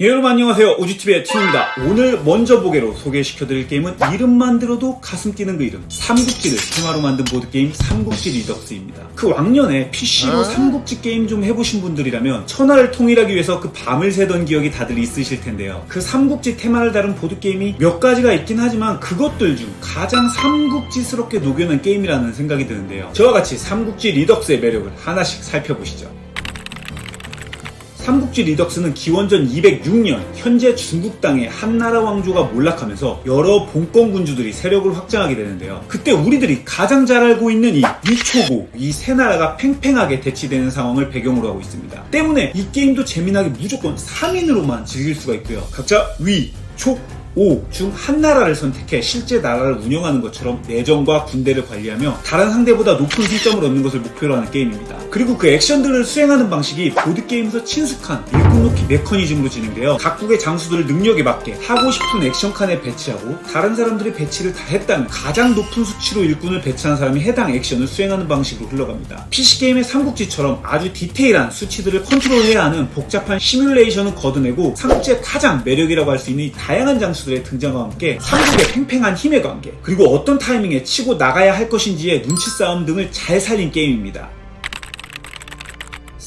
예, 여러분 안녕하세요. 우주TV의 팀입니다. 오늘 먼저 보게로 소개시켜드릴 게임은 이름만 들어도 가슴 뛰는 그 이름 삼국지를 테마로 만든 보드게임 삼국지 리덕스입니다. 그 왕년에 PC로 삼국지 게임 좀 해보신 분들이라면 천하를 통일하기 위해서 그 밤을 새던 기억이 다들 있으실 텐데요. 그 삼국지 테마를 다룬 보드게임이 몇 가지가 있긴 하지만 그것들 중 가장 삼국지스럽게 녹여낸 게임이라는 생각이 드는데요. 저와 같이 삼국지 리덕스의 매력을 하나씩 살펴보시죠. 삼국지 리덕스는 기원전 206년 현재 중국 땅의 한나라 왕조가 몰락하면서 여러 봉건 군주들이 세력을 확장하게 되는데요. 그때 우리들이 가장 잘 알고 있는 이 위초고 이 세 나라가 팽팽하게 대치되는 상황을 배경으로 하고 있습니다. 때문에 이 게임도 재미나게 무조건 3인으로만 즐길 수가 있고요. 각자 위, 촉, 오중한 나라를 선택해 실제 나라를 운영하는 것처럼 내정과 군대를 관리하며 다른 상대보다 높은 승점을 얻는 것을 목표로 하는 게임입니다. 그리고 그 액션들을 수행하는 방식이 보드게임에서 친숙한 놓기 메커니즘으로 진행되어 각국의 장수들을 능력에 맞게 하고 싶은 액션칸에 배치하고 다른 사람들이 배치를 다 했다면 가장 높은 수치로 일꾼을 배치한 사람이 해당 액션을 수행하는 방식으로 흘러갑니다. PC게임의 삼국지처럼 아주 디테일한 수치들을 컨트롤해야 하는 복잡한 시뮬레이션을 걷어내고 삼국지의 가장 매력이라고 할 수 있는 이 다양한 장수들의 등장과 함께 삼국의 팽팽한 힘의 관계 그리고 어떤 타이밍에 치고 나가야 할 것인지의 눈치 싸움 등을 잘 살린 게임입니다.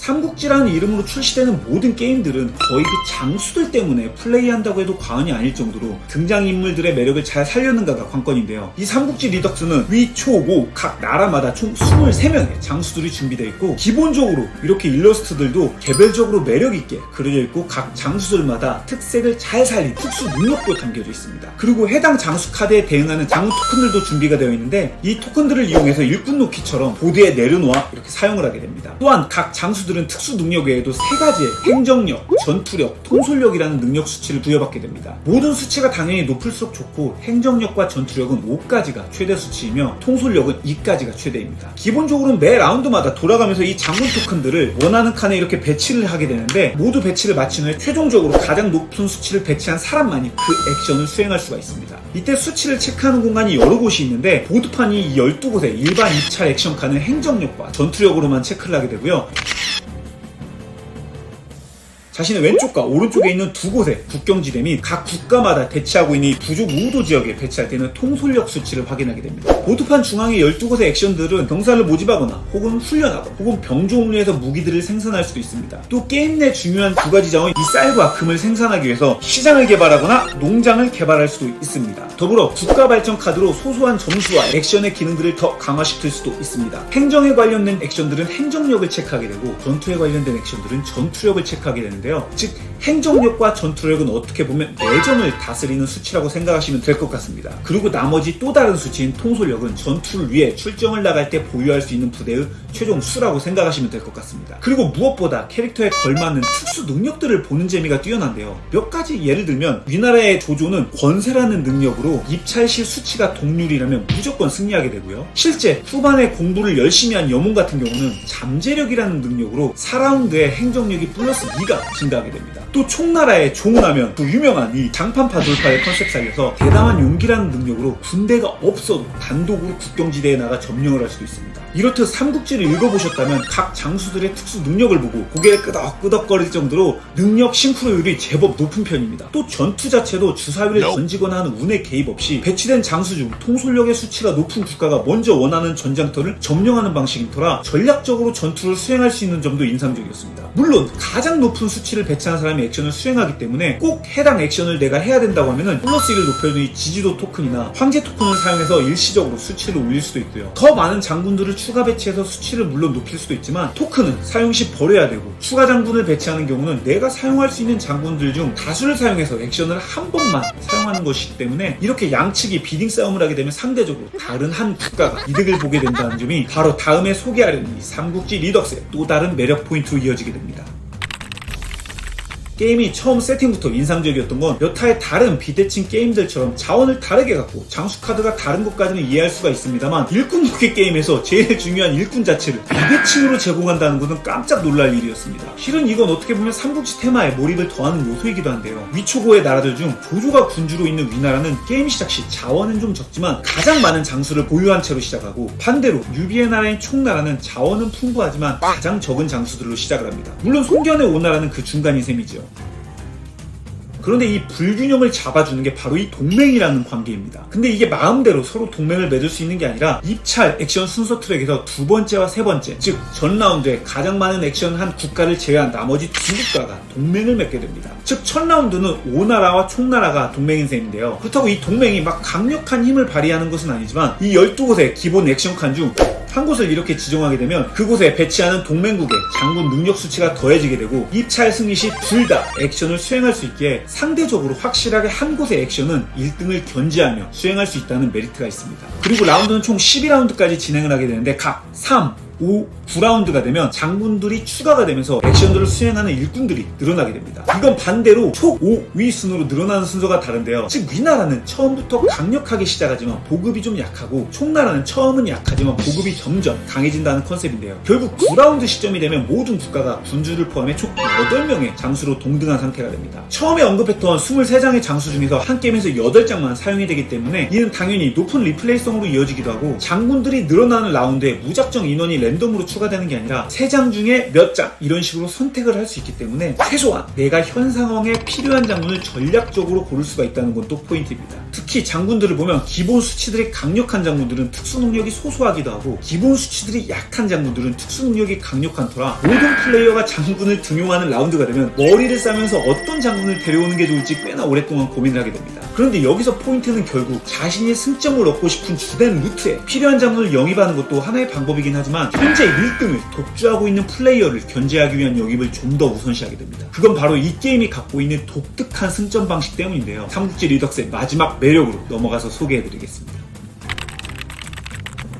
삼국지라는 이름으로 출시되는 모든 게임들은 거의 그 장수들 때문에 플레이한다고 해도 과언이 아닐 정도로 등장인물들의 매력을 잘 살렸는가가 관건인데요. 이 삼국지 리덕스는 위, 초, 고 각 나라마다 총 23명의 장수들이 준비되어 있고 기본적으로 이렇게 일러스트들도 개별적으로 매력있게 그려져 있고 각 장수들마다 특색을 잘 살린 특수 능력도 담겨져 있습니다. 그리고 해당 장수 카드에 대응하는 장우 토큰들도 준비가 되어 있는데 이 토큰들을 이용해서 일꾼 놓기처럼 보드에 내려놓아 이렇게 사용을 하게 됩니다. 또한 각 장수들은 특수 능력 외에도 세 가지의 행정력, 전투력, 통솔력이라는 능력 수치를 부여받게 됩니다. 모든 수치가 당연히 높을수록 좋고 행정력과 전투력은 5까지가 최대 수치이며 통솔력은 2까지가 최대입니다. 기본적으로는 매 라운드마다 돌아가면서 이 장군 토큰들을 원하는 칸에 이렇게 배치를 하게 되는데 모두 배치를 마친 후에 최종적으로 가장 높은 수치를 배치한 사람만이 그 액션을 수행할 수가 있습니다. 이때 수치를 체크하는 공간이 여러 곳이 있는데 보드판이 이 12곳의 일반 입찰 액션 칸은 행정력과 전투력으로만 체크를 하게 되고요. 자신의 왼쪽과 오른쪽에 있는 두 곳의 국경지대 및 각 국가마다 대치하고 있는 이 부족 우도 지역에 배치할 때는 통솔력 수치를 확인하게 됩니다. 보드판 중앙의 12곳의 액션들은 병사를 모집하거나 혹은 훈련하거나 혹은 병종류에서 무기들을 생산할 수도 있습니다. 또 게임 내 중요한 두 가지 자원 이 쌀과 금을 생산하기 위해서 시장을 개발하거나 농장을 개발할 수도 있습니다. 더불어 국가 발전 카드로 소소한 점수와 액션의 기능들을 더 강화시킬 수도 있습니다. 행정에 관련된 액션들은 행정력을 체크하게 되고 전투에 관련된 액션들은 전투력을 체크하게 되는데 요. 즉 행정력과 전투력은 어떻게 보면 내정을 다스리는 수치라고 생각하시면 될 것 같습니다. 그리고 나머지 또 다른 수치인 통솔력은 전투를 위해 출정을 나갈 때 보유할 수 있는 부대의 최종 수라고 생각하시면 될 것 같습니다. 그리고 무엇보다 캐릭터에 걸맞는 특수 능력들을 보는 재미가 뛰어난데요. 몇 가지 예를 들면 우리나라의 조조는 권세라는 능력으로 입찰 시 수치가 동률이라면 무조건 승리하게 되고요. 실제 후반에 공부를 열심히 한 여몽 같은 경우는 잠재력이라는 능력으로 4라운드의 행정력이 플러스 2가 증가하게 됩니다. 또 총나라의 종나면 또 유명한 이 장판파 돌파의 컨셉 살려서 대담한 용기라는 능력으로 군대가 없어도 단독으로 국경지대에 나가 점령을 할 수도 있습니다. 이렇듯 삼국지를 읽어보셨다면 각 장수들의 특수 능력을 보고 고개를 끄덕끄덕거릴 정도로 능력 싱크로율이 제법 높은 편입니다. 또 전투 자체도 주사위를 던지거나 하는 운의 개입 없이 배치된 장수 중 통솔력의 수치가 높은 국가가 먼저 원하는 전장터를 점령하는 방식인 터라 전략적으로 전투를 수행할 수 있는 점도 인상적이었습니다. 물론 가장 높은 수치를 배치한 사람이 액션을 수행하기 때문에 꼭 해당 액션을 내가 해야 된다고 하면은 플러스 1을 높여주는 이 지지도 토큰이나 황제 토큰을 사용해서 일시적으로 수치를 올릴 수도 있고요. 더 많은 장군들을 추가 배치해서 수치를 물론 높일 수도 있지만 토큰은 사용 시 버려야 되고 추가 장군을 배치하는 경우는 내가 사용할 수 있는 장군들 중 다수를 사용해서 액션을 한 번만 사용하는 것이기 때문에 이렇게 양측이 비딩 싸움을 하게 되면 상대적으로 다른 한 국가가 이득을 보게 된다는 점이 바로 다음에 소개하려는 이 삼국지 리덕스의 또 다른 매력 포인트로 이어지게 됩니다. 게임이 처음 세팅부터 인상적이었던 건 여타의 다른 비대칭 게임들처럼 자원을 다르게 갖고 장수 카드가 다른 것까지는 이해할 수가 있습니다만 일꾼 무기 게임에서 제일 중요한 일꾼 자체를 비대칭으로 제공한다는 것은 깜짝 놀랄 일이었습니다. 실은 이건 어떻게 보면 삼국지 테마에 몰입을 더하는 요소이기도 한데요. 위초고의 나라들 중 조조가 군주로 있는 위나라는 게임 시작 시 자원은 좀 적지만 가장 많은 장수를 보유한 채로 시작하고 반대로 유비의 나라인 총나라는 자원은 풍부하지만 가장 적은 장수들로 시작을 합니다. 물론 송견의 오나라는 그 중간인 셈이죠. 그런데 이 불균형을 잡아주는 게 바로 이 동맹이라는 관계입니다. 근데 이게 마음대로 서로 동맹을 맺을 수 있는 게 아니라 입찰 액션 순서 트랙에서 두 번째와 세 번째, 즉 전 라운드에 가장 많은 액션을 한 국가를 제외한 나머지 두 국가가 동맹을 맺게 됩니다. 즉 첫 라운드는 5나라와 총나라가 동맹인 셈인데요. 그렇다고 이 동맹이 막 강력한 힘을 발휘하는 것은 아니지만 이 12곳의 기본 액션 칸 중 한 곳을 이렇게 지정하게 되면 그곳에 배치하는 동맹국의 장군 능력 수치가 더해지게 되고 입찰 승리 시 둘 다 액션을 수행할 수 있기에 상대적으로 확실하게 한 곳의 액션은 1등을 견제하며 수행할 수 있다는 메리트가 있습니다. 그리고 라운드는 총 12라운드까지 진행을 하게 되는데 각 3, 5, 9라운드가 되면 장군들이 추가가 되면서 액션들을 수행하는 일꾼들이 늘어나게 됩니다. 이건 반대로 초 5위 순으로 늘어나는 순서가 다른데요. 즉 위나라는 처음부터 강력하게 시작하지만 보급이 좀 약하고 총나라는 처음은 약하지만 보급이 점점 강해진다는 컨셉인데요. 결국 9라운드 시점이 되면 모든 국가가 군주를 포함해 총 8명의 장수로 동등한 상태가 됩니다. 처음에 언급했던 23장의 장수 중에서 한 게임에서 8장만 사용이 되기 때문에 이는 당연히 높은 리플레이성으로 이어지기도 하고 장군들이 늘어나는 라운드에 무작정 인원이 랜덤으로 추가되는 게 아니라 3장 중에 몇 장 이런 식으로 선택을 할 수 있기 때문에 최소한 내가 현 상황에 필요한 장군을 전략적으로 고를 수가 있다는 건 또 포인트입니다. 특히 장군들을 보면 기본 수치들이 강력한 장군들은 특수 능력이 소소하기도 하고 기본 수치들이 약한 장군들은 특수 능력이 강력한 터라 모든 플레이어가 장군을 등용하는 라운드가 되면 머리를 싸면서 어떤 장군을 데려오는 게 좋을지 꽤나 오랫동안 고민을 하게 됩니다. 그런데 여기서 포인트는 결국 자신이 승점을 얻고 싶은 주된 루트에 필요한 장군을 영입하는 것도 하나의 방법이긴 하지만 현재 1등을 독주하고 있는 플레이어를 견제하기 위한 영입을 좀 더 우선시하게 됩니다. 그건 바로 이 게임이 갖고 있는 독특한 승점 방식 때문인데요. 삼국지 리덕스의 마지막 매력으로 넘어가서 소개해드리겠습니다.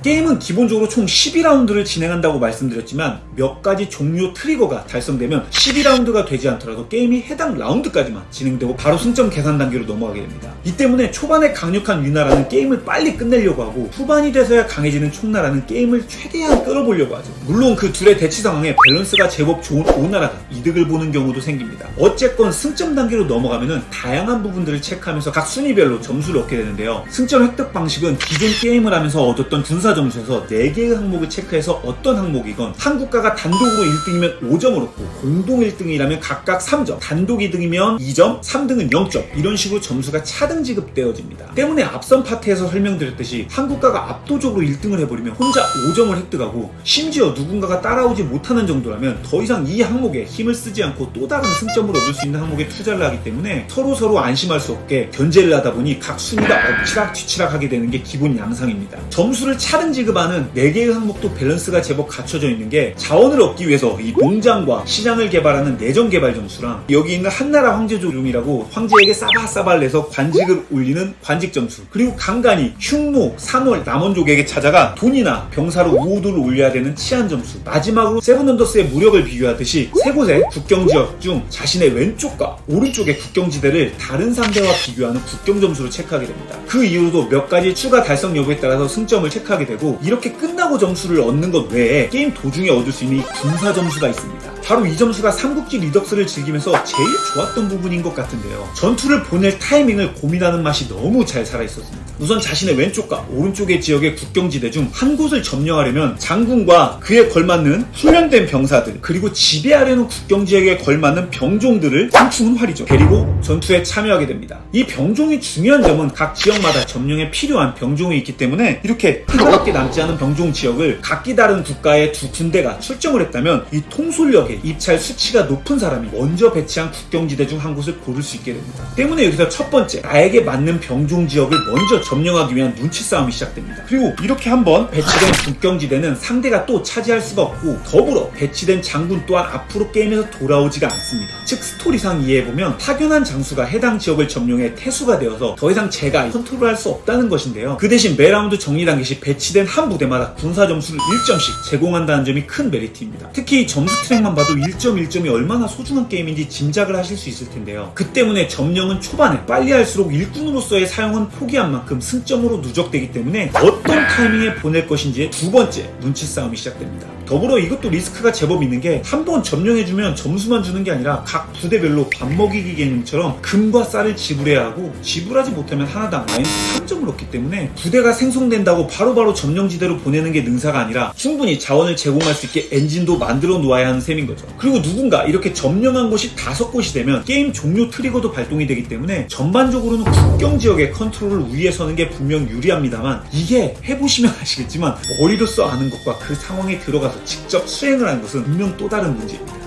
게임은 기본적으로 총 12라운드를 진행한다고 말씀드렸지만 몇 가지 종료 트리거가 달성되면 12라운드가 되지 않더라도 게임이 해당 라운드까지만 진행되고 바로 승점 계산 단계로 넘어가게 됩니다. 이 때문에 초반에 강력한 위나라는 게임을 빨리 끝내려고 하고 후반이 돼서야 강해지는 총나라는 게임을 최대한 끌어보려고 하죠. 물론 그 둘의 대치 상황에 밸런스가 제법 좋은 오나라가 이득을 보는 경우도 생깁니다. 어쨌건 승점 단계로 넘어가면은 다양한 부분들을 체크하면서 각 순위별로 점수를 얻게 되는데요. 승점 획득 방식은 기존 게임을 하면서 얻었던 군사 점수에서 4개의 항목을 체크해서 어떤 항목이건 한 국가가 단독으로 1등이면 5점을 얻고 공동 1등이라면 각각 3점, 단독 2등이면 2점, 3등은 0점 이런 식으로 점수가 차등 지급되어집니다. 때문에 앞선 파트에서 설명드렸듯이 한 국가가 압도적으로 1등을 해버리면 혼자 5점을 획득하고 심지어 누군가가 따라오지 못하는 정도라면 더 이상 이 항목에 힘을 쓰지 않고 또 다른 승점을 얻을 수 있는 항목에 투자를 하기 때문에 서로 서로 안심할 수 없게 견제를 하다 보니 각 순위가 엎치락 뒤치락 하게 되는 게 기본 양상입니다. 점수를 차등 지급하는 4개의 항목도 밸런스가 제법 갖춰져 있는 게 자원을 얻기 위해서 이 농장과 시장을 개발하는 내정 개발 점수랑 여기 있는 한나라 황제 조lum이라고 황제에게 싸바싸바를 내서 관직을 올리는 관직 점수 그리고 간간히 흉노, 산월, 남원족에게 찾아가 돈이나 병사로 우호도를 올려야 되는 치안 점수 마지막으로 세븐언더스의 무력을 비교하듯이 세 곳의 국경지역 중 자신의 왼쪽과 오른쪽의 국경지대를 다른 상대와 비교하는 국경 점수로 체크하게 됩니다. 그 이후로도 몇 가지 추가 달성 여부에 따라서 승점을 체크하게 되고 이렇게 끝나고 점수를 얻는 것 외에 게임 도중에 얻을 수 있는 이 군사 점수가 있습니다. 바로 이 점수가 삼국지 리덕스를 즐기면서 제일 좋았던 부분인 것 같은데요. 전투를 보낼 타이밍을 고민하는 맛이 너무 잘 살아있었습니다. 우선 자신의 왼쪽과 오른쪽의 지역의 국경지대 중 한 곳을 점령하려면 장군과 그에 걸맞는 훈련된 병사들 그리고 지배하려는 국경지역에 걸맞는 병종들을 상충은 활이죠. 데리고 전투에 참여하게 됩니다. 이 병종이 중요한 점은 각 지역마다 점령에 필요한 병종이 있기 때문에 이렇게 하나밖에 남지 않은 병종 지역을 각기 다른 국가의 두 군대가 출정을 했다면 이 통솔력 의 입찰 수치가 높은 사람이 먼저 배치한 국경지대 중 한 곳을 고를 수 있게 됩니다. 때문에 여기서 첫 번째 나에게 맞는 병종 지역을 먼저 점령하기 위한 눈치 싸움이 시작됩니다. 그리고 이렇게 한번 배치된 국경지대는 상대가 또 차지할 수가 없고 더불어 배치된 장군 또한 앞으로 게임에서 돌아오지가 않습니다. 즉 스토리상 이해해보면 파견한 장수가 해당 지역을 점령해 태수가 되어서 더 이상 제가 컨트롤할 수 없다는 것인데요. 그 대신 매 라운드 정리 단계 시 배치된 한 부대마다 군사 점수를 1점씩 제공한다는 점이 큰 메리트입니다. 특히 점수 트랙만 봐도 1점 1점이 얼마나 소중한 게임인지 짐작을 하실 수 있을 텐데요. 그 때문에 점령은 초반에 빨리 할수록 일꾼으로서의 사용은 포기한 만큼 승점으로 누적되기 때문에 어떤 타이밍에 보낼 것인지의 두 번째 눈치 싸움이 시작됩니다. 더불어 이것도 리스크가 제법 있는 게 한 번 점령해주면 점수만 주는 게 아니라 각 부대별로 밥 먹이기 개념처럼 금과 쌀을 지불해야 하고 지불하지 못하면 하나당 마이너스 3점을 얻기 때문에 부대가 생성된다고 바로바로 점령지대로 보내는 게 능사가 아니라 충분히 자원을 제공할 수 있게 엔진도 만들어 놓아야 하는 셈인 거죠. 그리고 누군가 이렇게 점령한 곳이 다섯 곳이 되면 게임 종료 트리거도 발동이 되기 때문에 전반적으로는 국경 지역의 컨트롤을 위에 서는 게 분명 유리합니다만 이게 해보시면 아시겠지만 머리로 써 아는 것과 그 상황에 들어가서 직접 수행을 하는 것은 분명 또 다른 문제입니다.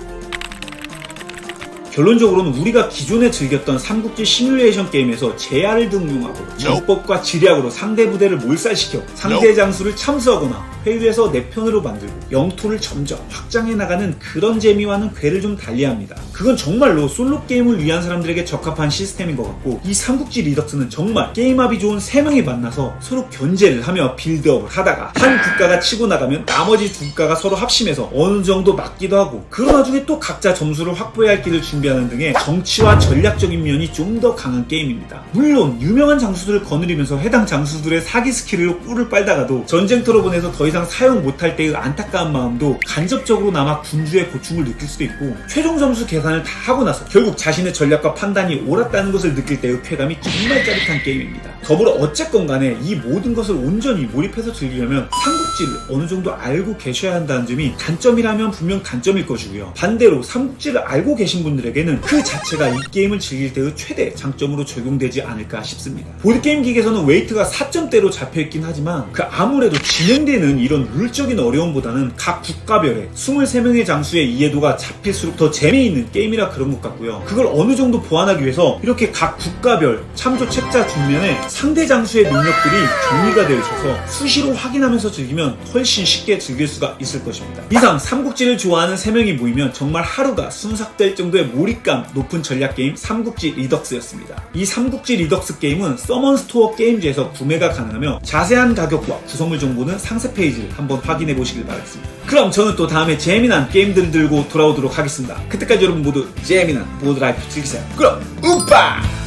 결론적으로는 우리가 기존에 즐겼던 삼국지 시뮬레이션 게임에서 제야를 등용하고 전법과 지략으로 상대 부대를 몰살시켜 상대 장수를 참수하거나 회유해서 내 편으로 만들고 영토를 점점 확장해 나가는 그런 재미와는 궤를 좀 달리합니다. 그건 정말로 솔로 게임을 위한 사람들에게 적합한 시스템인 것 같고 이 삼국지 리덕스는 정말 게임합이 좋은 세 명이 만나서 서로 견제를 하며 빌드업을 하다가 한 국가가 치고 나가면 나머지 두 국가가 서로 합심해서 어느 정도 맞기도 하고 그런 와중에 또 각자 점수를 확보해야 할 길을 준비하는 등의 정치와 전략적인 면이 좀 더 강한 게임입니다. 물론 유명한 장수들을 거느리면서 해당 장수들의 사기 스킬로 꿀을 빨다가도 전쟁터로 보내서 더 이상 사용 못할 때의 안타까운 마음도 간접적으로나마 군주의 고충을 느낄 수도 있고 최종 점수 계산을 다 하고 나서 결국 자신의 전략과 판단이 옳았다는 것을 느낄 때의 쾌감이 정말 짜릿한 게임입니다. 더불어 어쨌건 간에 이 모든 것을 온전히 몰입해서 즐기려면 삼국지를 어느 정도 알고 계셔야 한다는 점이 단점이라면 분명 단점일 것이고요. 반대로 삼국지를 알고 계신 분들에게는 그 자체가 이 게임을 즐길 때의 최대 장점으로 적용되지 않을까 싶습니다. 보드게임 기계에서는 웨이트가 4점대로 잡혀있긴 하지만 그 아무래도 진행되는 이런 룰적인 어려움보다는 각 국가별의 23명의 장수의 이해도가 잡힐수록 더 재미있는 게임이라 그런 것 같고요. 그걸 어느 정도 보완하기 위해서 이렇게 각 국가별 참조 책자 뒷면에 상대 장수의 능력들이 정리가 되어 있어서 수시로 확인하면서 즐기면 훨씬 쉽게 즐길 수가 있을 것입니다. 이상 삼국지를 좋아하는 3명이 모이면 정말 하루가 순삭될 정도의 몰입감 높은 전략 게임 삼국지 리덕스였습니다. 이 삼국지 리덕스 게임은 서먼 스토어 게임즈에서 구매가 가능하며 자세한 가격과 구성물 정보는 상세 페이지를 한번 확인해 보시길 바라겠습니다. 그럼 저는 또 다음에 재미난 게임들을 들고 돌아오도록 하겠습니다. 그때까지 여러분 모두 재미난 보드라이프 즐기세요. 그럼 우빠!